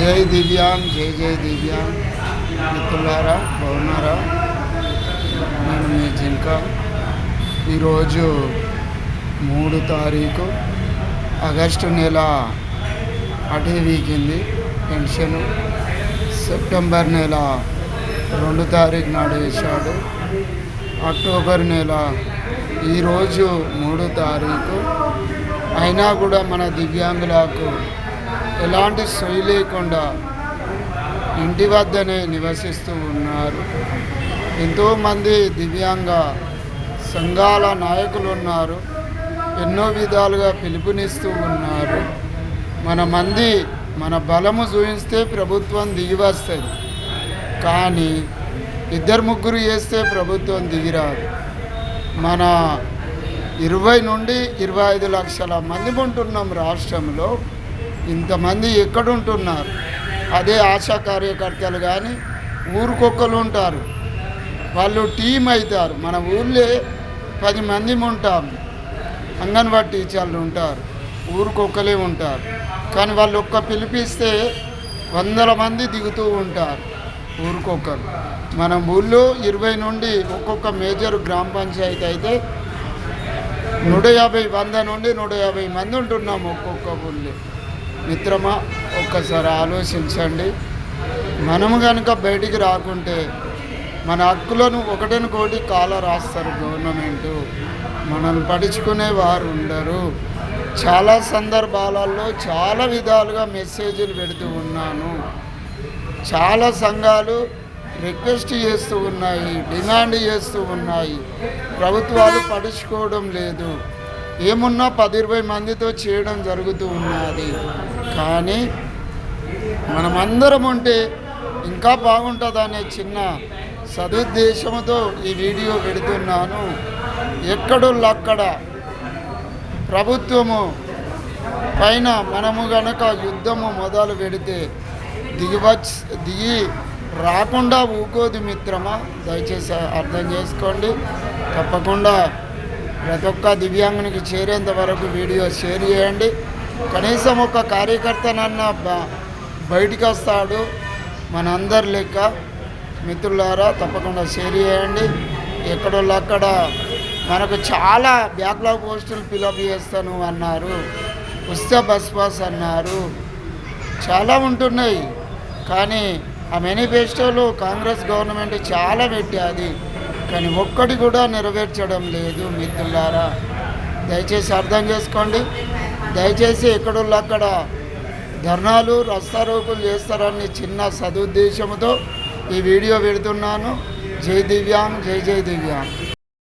జై దివ్యాంగ్ జై జై దివ్యాంగ్ మిత్రులారా బాగున్నారా? నేను మీ జింక. ఈరోజు మూడు తారీఖు ఆగస్టు నెల అటే వీకింది పెన్షన్. సెప్టెంబర్ నెల రెండు తారీఖు నాడు వేశాడు. అక్టోబర్ నెల ఈరోజు మూడు తారీఖు. అయినా కూడా మన దివ్యాంగులకు ఎలాంటి సొయి లేకుండా ఇంటి వద్దనే నివసిస్తూ ఉన్నారు. ఎంతోమంది దివ్యాంగ సంఘాల నాయకులు ఉన్నారు ఎన్నో విధాలుగా పిలుపునిస్తూ ఉన్నారు. మన మంది మన బలము చూపిస్తే ప్రభుత్వం దిగి వస్తుంది కానీ ఇద్దరు ముగ్గురు చేస్తే ప్రభుత్వం దిగిరాదు. మన ఇరవై నుండి ఇరవై ఐదు లక్షల మంది ఉంటున్నాం రాష్ట్రంలో. ఇంతమంది ఎక్కడుంటున్నారు? అదే ఆశా కార్యకర్తలు కానీ ఊరికొక్కరు ఉంటారు. వాళ్ళు టీం అవుతారు మన ఊళ్ళో పది మంది ఉంటాం. అంగన్వాడీ టీచర్లు ఉంటారు. ఊరికొక్కలే ఉంటారు. కానీ వాళ్ళు ఒక్క పిలిపిస్తే వందల మంది దిగుతూ ఉంటారు ఊరికొక్కరు. మన ఊళ్ళో ఇరవై నుండి ఒక్కొక్క మేజర్ గ్రామ పంచాయతీ అయితే నూట యాభై వంద నుండి నూట యాభై మంది ఉంటున్నాము ఒక్కొక్క ఊళ్ళో మిత్రమా ఒక్కసారి ఆలోచించండి. మనము కనుక బయటికి రాకుంటే మన హక్కులను ఒకటిని కోటి కాల రాస్తారు గవర్నమెంట్. మనల్ని పడుచుకునే వారు ఉండరు. చాలా సందర్భాలలో చాలా విధాలుగా మెసేజ్లు పెడుతూ ఉన్నాను. చాలా సంఘాలు రిక్వెస్ట్ చేస్తూ ఉన్నాయి డిమాండ్ చేస్తూ ఉన్నాయి. ప్రభుత్వాలు పడుచుకోవడం లేదు. ఏమున్నా పది ఇరవై మందితో చేయడం జరుగుతూ ఉన్నది. కానీ మనమందరం ఉంటే ఇంకా బాగుంటుందనే చిన్న సదుద్దేశంతో ఈ వీడియో పెడుతున్నాను. ఎక్కడోళ్ళక్కడ ప్రభుత్వము పైన మనము గనక యుద్ధము మొదలు పెడితే దిగివచ్చి దిగి రాకుండా ఊకోదు మిత్రమా? దయచేసి అర్థం చేసుకోండి. తప్పకుండా ప్రతి ఒక్క దివ్యాంగునికి చేరేంత వరకు వీడియో షేర్ చేయండి. కనీసం ఒక కార్యకర్తనన్న బ- బయటికి వస్తాడు మనందరి లెక్క. మిత్రులారా తప్పకుండా షేర్ చేయండి. ఎక్కడోళ్ళు అక్కడ మనకు చాలా బ్యాక్లాగ్ పోస్టులు ఫిలప్ చేస్తాను అన్నారు. వస్తే బస్ పాస్ అన్నారు. చాలా ఉంటున్నాయి. కానీ ఆ మేనిఫెస్టోలు కాంగ్రెస్ గవర్నమెంట్ చాలా పెట్టాది. కానీ ఒక్కటి కూడా నెరవేర్చడం లేదు మిత్రులారా. దయచేసి అర్థం చేసుకోండి. దయచేసి ఎక్కడోళ్ళు అక్కడ ధర్నాలు రస్తారోకులు చేస్తారని చిన్న సదుద్దేశంతో ఈ వీడియో పెడుతున్నాను. జై దివ్యాంగ్ జై జై దివ్యాంగ్